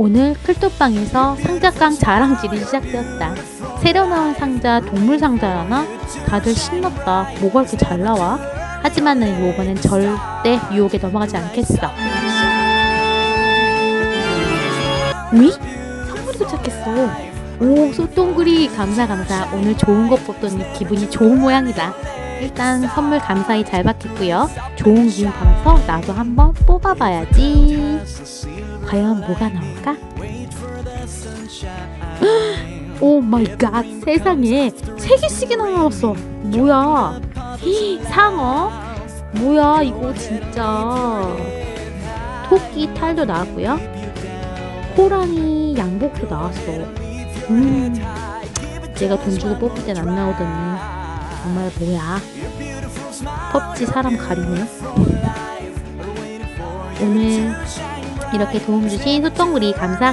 오늘 클토빵에서 상자깡 자랑질이 시작되었다. 새로 나온 상자 동물 상자라나? 다들 신났다. 뭐가 이렇게 잘 나와? 하지만 나는 이번엔 절대 유혹에 넘어가지 않겠어. 위? 선물이 도착했어. 오, 소똥구리 감사 감사. 오늘 좋은 것 뽑더니 기분이 좋은 모양이다. 일단 선물 감사히 잘 받겠고요. 좋은 기운 받아서 나도 한번 뽑아봐야지. 과연 뭐가 나올까? 오 마이 갓 세상에. 세 개씩이나 나왔어. 뭐야? 히, 상어? 뭐야 이거 진짜. 토끼 탈도 나왔고요. 호랑이 양복도 나왔어. 음 내가 돈 주고 뽑을 땐 안 나오더니. 정말 뭐야? 펍지 사람 가리네. 오늘 이렇게 도움 주신 소똥구리 감사 감사